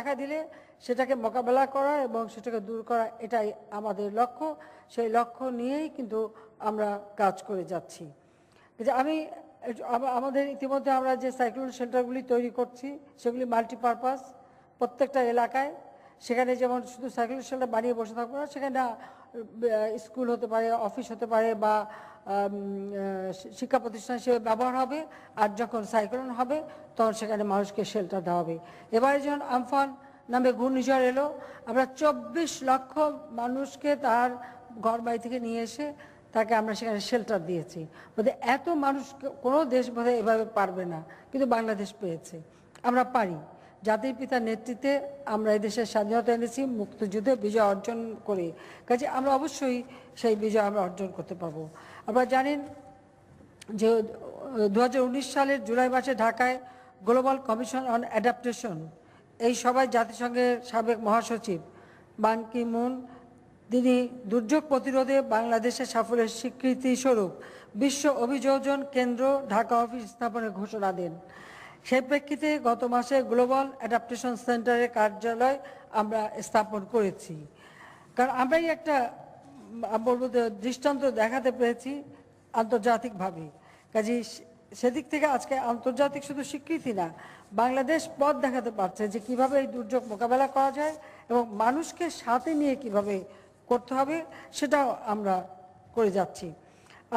দেখা দিলে সেটাকে মোকাবেলা করা এবং সেটাকে দূর করা, এটাই আমাদের লক্ষ্য। সেই লক্ষ্য নিয়েই কিন্তু আমরা কাজ করে যাচ্ছি। যে আমি আমাদের ইতিমধ্যে আমরা যে সাইক্লোন সেন্টারগুলি তৈরি করছি, সেগুলি মাল্টিপারপাস প্রত্যেকটা এলাকায়। সেখানে যেমন শুধু সাইক্লোন সেন্টার বানিয়ে বসে থাকব না, সেখানে স্কুল হতে পারে, অফিস হতে পারে বা শিক্ষা প্রতিষ্ঠান হিসেবে ব্যবহার হবে আর যখন সাইক্লোন হবে, তখন সেখানে মানুষকে শেল্টার দেওয়া হবে। এবারে যখন আমফান নামে ঘূর্ণিঝড় এলো, আমরা চব্বিশ লক্ষ মানুষকে তার ঘর বাড়ি থেকে নিয়ে এসে তাকে আমরা সেখানে শেল্টার দিয়েছি। বোধহয় এত মানুষ কোনো দেশ বোধহয় এভাবে পারবে না, কিন্তু বাংলাদেশ পেয়েছে। আমরা পারি। জাতির পিতার নেতৃত্বে আমরা দেশের স্বাধীনতা এনেছি, মুক্তিযুদ্ধে বিজয় অর্জন করে। কাজে আমরা অবশ্যই সেই বিজয় আমরা অর্জন করতে পারব। আপনারা জানেন যে দু হাজার উনিশ সালের জুলাই মাসে ঢাকায় গ্লোবাল কমিশন অন অ্যাডাপ্টেশন এই সবাই জাতিসংঘের সাবেক মহাসচিব বান কি মুন তিনি দুর্যোগ প্রতিরোধে বাংলাদেশের সাফল্যের স্বীকৃতিস্বরূপ বিশ্ব অভিযোজন কেন্দ্র ঢাকা অফিস স্থাপনের ঘোষণা দেন। সেই প্রেক্ষিতে গত মাসে গ্লোবাল অ্যাডাপ্টেশন সেন্টারের কার্যালয় আমরা স্থাপন করেছি। কারণ আমরাই একটা বলব দৃষ্টান্ত দেখাতে পেরেছি আন্তর্জাতিকভাবে। কাজে সেদিক থেকে আজকে আন্তর্জাতিক শুধু স্বীকৃতি না, বাংলাদেশ পথ দেখাতে পারছে যে কীভাবে এই দুর্যোগ মোকাবেলা করা যায় এবং মানুষকে সাথে নিয়ে কীভাবে করতে হবে সেটাও আমরা করে যাচ্ছি।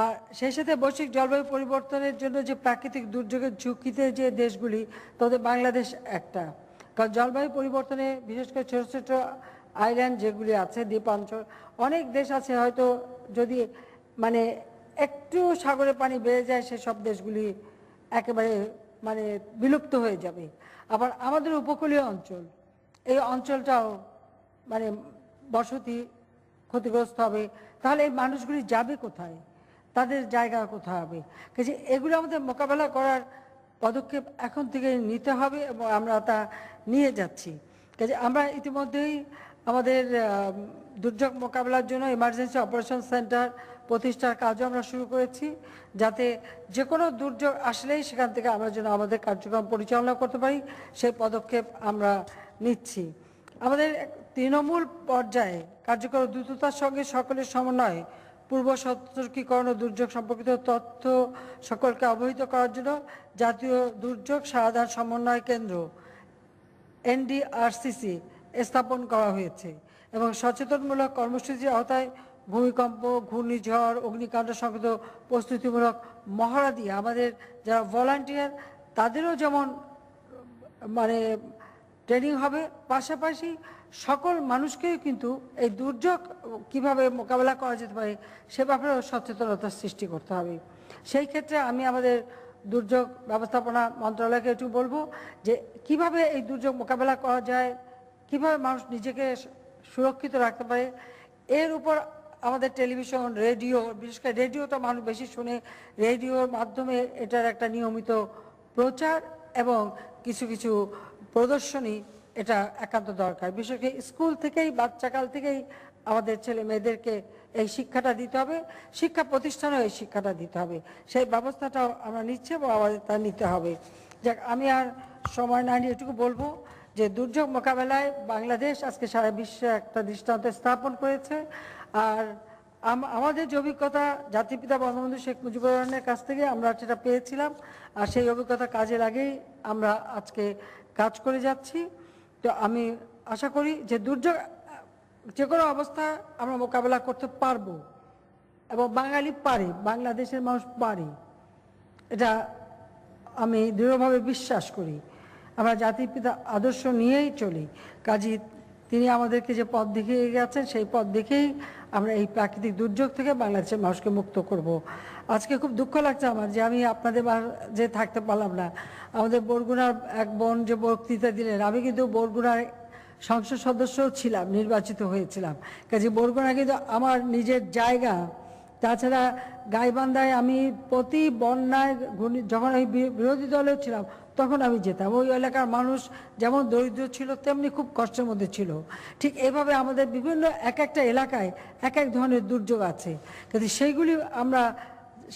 আর সেই সাথে বৈশ্বিক জলবায়ু পরিবর্তনের জন্য যে প্রাকৃতিক দুর্যোগের ঝুঁকিতে যে দেশগুলি, তাদের বাংলাদেশ একটা। কারণ জলবায়ু পরিবর্তনে বিশেষ করে ছোটো ছোটো আইল্যান্ড যেগুলি আছে, দ্বীপাঞ্চল, অনেক দেশ আছে হয়তো যদি মানে একটু সাগরের পানি বেড়ে যায় সেসব দেশগুলি একেবারে মানে বিলুপ্ত হয়ে যাবে। আবার আমাদের উপকূলীয় অঞ্চল, এই অঞ্চলটাও মানে বসতি ক্ষতিগ্রস্ত হবে। তাহলে এই মানুষগুলি যাবে কোথায়? তাদের জায়গা কোথায় হবে? কাজে এগুলো আমাদের মোকাবেলা করার পদক্ষেপ এখন থেকে নিতে হবে এবং আমরা তা নিয়ে যাচ্ছি। কাজে আমরা ইতিমধ্যেই আমাদের দুর্যোগ মোকাবেলার জন্য এমার্জেন্সি অপারেশন সেন্টার প্রতিষ্ঠার কাজও আমরা শুরু করেছি, যাতে যে কোনো দুর্যোগ আসলেই সেখান থেকে আমরা যেন আমাদের কার্যক্রম পরিচালনা করতে পারি, সেই পদক্ষেপ আমরা নিচ্ছি। আমাদের তৃণমূল পর্যায়ে কার্যকর দ্রুততার সঙ্গে সকলের সমন্বয়ে পূর্ব সতর্কীকরণ ও দুর্যোগ সম্পর্কিত তথ্য সকলকে অবহিত করার জন্য জাতীয় দুর্যোগ সাধারণ সমন্বয় কেন্দ্র, এনডিআরসিসি স্থাপন করা হয়েছে এবং সচেতনমূলক কর্মসূচির আওতায় ভূমিকম্প, ঘূর্ণিঝড়, অগ্নিকাণ্ড সংক্রান্ত প্রস্তুতিমূলক মহড়া দিয়ে আমাদের যারা ভলান্টিয়ার, তাদেরও যেমন মানে ট্রেনিং হবে, পাশাপাশি সকল মানুষকেই কিন্তু এই দুর্যোগ কীভাবে মোকাবেলা করা যেতে পারে, সে ব্যাপারেও সচেতনতা সৃষ্টি করতে হবে। সেই ক্ষেত্রে আমি আমাদের দুর্যোগ ব্যবস্থাপনা মন্ত্রণালয়কে একটু বলব যে কীভাবে এই দুর্যোগ মোকাবেলা করা যায় কীভাবে মানুষ নিজেকে সুরক্ষিত রাখতে পারে? এর উপর আমাদের টেলিভিশন, রেডিও, বিশেষ করে রেডিও তো মানুষ বেশি শুনে, রেডিওর মাধ্যমে এটার একটা নিয়মিত প্রচার এবং কিছু কিছু প্রদর্শনী এটা একান্ত দরকার। বিশেষ করে স্কুল থেকেই, বাচ্চাকাল থেকেই আমাদের ছেলে মেয়েদেরকে এই শিক্ষাটা দিতে হবে, শিক্ষা প্রতিষ্ঠানেও এই শিক্ষাটা দিতে হবে। সেই ব্যবস্থাটাও আমরা নিচ্ছি এবং আমাদের তা নিতে হবে। যাক, আমি আর সময় না নিয়ে এটুকু বলব। যে দুর্যোগ মোকাবেলায় বাংলাদেশ আজকে সারা বিশ্বে একটা দৃষ্টান্ত স্থাপন করেছে। আর আমাদের যে অভিজ্ঞতা জাতিপিতা বঙ্গবন্ধু শেখ মুজিবুর রহমানের কাছ থেকে আমরা সেটা পেয়েছিলাম। আর সেই অভিজ্ঞতা কাজে লাগেই আমরা আজকে কাজ করে যাচ্ছি। তো আমি আশা করি যে দুর্যোগ, যে কোনো অবস্থা আমরা মোকাবেলা করতে পারব। এবং বাঙালি পারে, বাংলাদেশের মানুষ পারে। এটা আমি দৃঢ়ভাবে বিশ্বাস করি। আমরা জাতির পিতা আদর্শ নিয়েই চলি। কাজী তিনি আমাদেরকে যে পথ দেখিয়ে গেছেন, সেই পথ দেখেই আমরা এই প্রাকৃতিক দুর্যোগ থেকে বাংলাদেশের মানুষকে মুক্ত করব। আজকে খুব দুঃখ লাগছে আমার যে আমি আপনাদের যে থাকতে পারলাম না। আমাদের বরগুনার এক বোন যে বক্তৃতা দিলেন, আমি কিন্তু বরগুনার সংসদ সদস্যও ছিলাম, নির্বাচিত হয়েছিলাম। কাজে বরগুনা কিন্তু আমার নিজের জায়গা। তাছাড়া গাইবান্ধায় আমি প্রতি বন্যায় যখন আমি বিরোধী দলেও ছিলাম তখন আমি যেতাম। ওই এলাকার মানুষ যেমন দরিদ্র ছিল, তেমনি খুব কষ্টের মধ্যে ছিল। ঠিক এভাবে আমাদের বিভিন্ন এক একটা এলাকায় এক এক ধরনের দুর্যোগ আছে। কিন্তু সেইগুলি আমরা,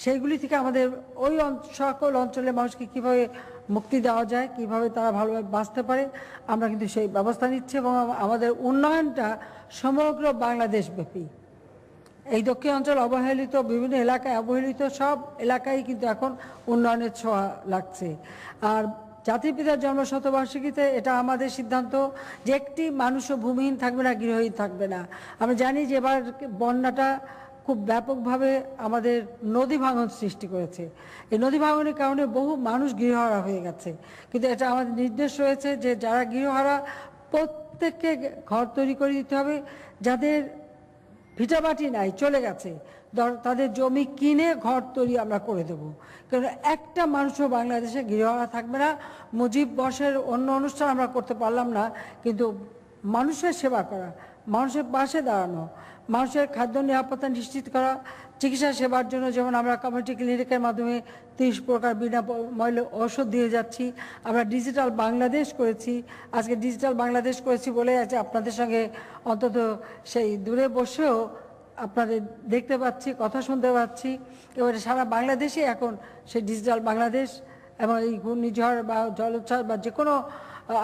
সেইগুলি থেকে আমাদের ওই সকল অঞ্চলের মানুষকে কীভাবে মুক্তি দেওয়া যায়, কীভাবে তারা ভালোভাবে বাঁচতে পারে, আমরা কিন্তু সেই ব্যবস্থা নিচ্ছি এবং আমাদের উন্নয়নটা সমগ্র বাংলাদেশ ব্যাপী এই দক্ষিণ অঞ্চল অবহেলিত, বিভিন্ন এলাকায় অবহেলিত, সব এলাকায় কিন্তু এখন উন্নয়নের ছোঁয়া লাগছে। আর জাতির পিতার জন্ম শতবার্ষিকীতে এটা আমাদের সিদ্ধান্ত যে একটি মানুষও ভূমিহীন থাকবে না, গৃহহীন থাকবে না। আমরা জানি যে এবার বন্যাটা খুব ব্যাপকভাবে আমাদের নদী ভাঙন সৃষ্টি করেছে। এই নদী ভাঙনের কারণে বহু মানুষ গৃহহারা হয়ে গেছে। কিন্তু এটা আমাদের নির্দেশ রয়েছে যে যারা গৃহহারা, প্রত্যেককে ঘর তৈরি করে দিতে হবে। যাদের ভিটামাটি নাই, চলে গেছে। তাদের জমি কিনে ঘর তৈরি আমরা করে দেব। কারণ একটা মানুষও বাংলাদেশে গৃহহারা থাকবে না, মুজিব বর্ষের অন্য অনুষ্ঠান আমরা করতে পারলাম না, কিন্তু মানুষের সেবা করা, মানুষের পাশে দাঁড়ানো মানুষের খাদ্য নিরাপত্তা নিশ্চিত করা, চিকিৎসা সেবার জন্য যেমন আমরা কমিউনিটি ক্লিনিকের মাধ্যমে তিরিশ প্রকার বিনামূল্যে ওষুধ দিয়ে যাচ্ছি, আমরা ডিজিটাল বাংলাদেশ করেছি। আজকে ডিজিটাল বাংলাদেশ করেছি বলে আজ আপনাদের সঙ্গে অন্তত সেই দূরে বসেও আপনাদের দেখতে পাচ্ছি, কথা শুনতে পাচ্ছি। এবারে সারা বাংলাদেশে এখন সেই ডিজিটাল বাংলাদেশ এবং এই ঘূর্ণিঝড় বা জলোচ্ছ্বাস বা যে কোনো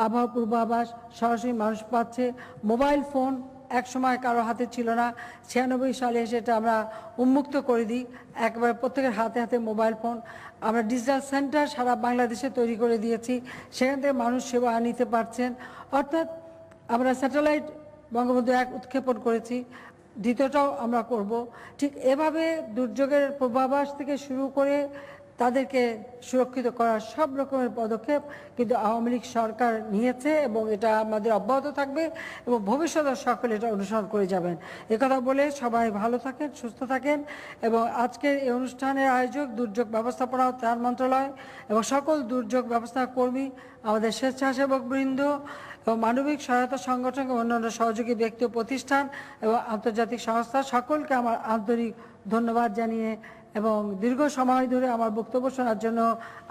আবহাওয়া পূর্বাভাস সরাসরি মানুষ পাচ্ছে। মোবাইল ফোন এক সময় কারও হাতে ছিল না। ছিয়ানব্বই সালে সেটা আমরা উন্মুক্ত করে দিই। একবারে প্রত্যেকের হাতে হাতে মোবাইল ফোন। আমরা ডিজিটাল সেন্টার সারা বাংলাদেশে তৈরি করে দিয়েছি। সেখান থেকে মানুষ সেবা নিতে পারছেন। অর্থাৎ আমরা স্যাটেলাইট বঙ্গবন্ধু এক উৎক্ষেপণ করেছি। দ্বিতীয়টাও আমরা করব। ঠিক এভাবে দুর্যোগের পূর্বাভাস থেকে শুরু করে তাদেরকে সুরক্ষিত করার সব রকমের পদক্ষেপ কিন্তু আওয়ামী লীগ সরকার নিয়েছে এবং এটা আমাদের অব্যাহত থাকবে এবং ভবিষ্যতে সকলে এটা অনুসরণ করে যাবেন। কথা বলে সবাই ভালো থাকেন, সুস্থ থাকেন এবং আজকের এই অনুষ্ঠানের আয়োজক দুর্যোগ ব্যবস্থাপনা ও ত্রাণ মন্ত্রণালয় এবং সকল দুর্যোগ ব্যবস্থা কর্মী, আমাদের স্বেচ্ছাসেবক বৃন্দ এবং মানবিক সহায়তা সংগঠন এবং অন্যান্য সহযোগী ব্যক্তি ও প্রতিষ্ঠান এবং আন্তর্জাতিক সংস্থা সকলকে আমার আন্তরিক ধন্যবাদ জানিয়ে এবং দীর্ঘ সময় ধরে আমার বক্তব্য শোনার জন্য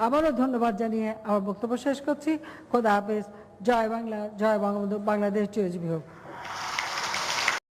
আবারও ধন্যবাদ জানিয়ে আমার বক্তব্য শেষ করছি। খোদা হাফেজ। জয় বাংলা, জয় বাংলাদেশ চিরজীবী হোক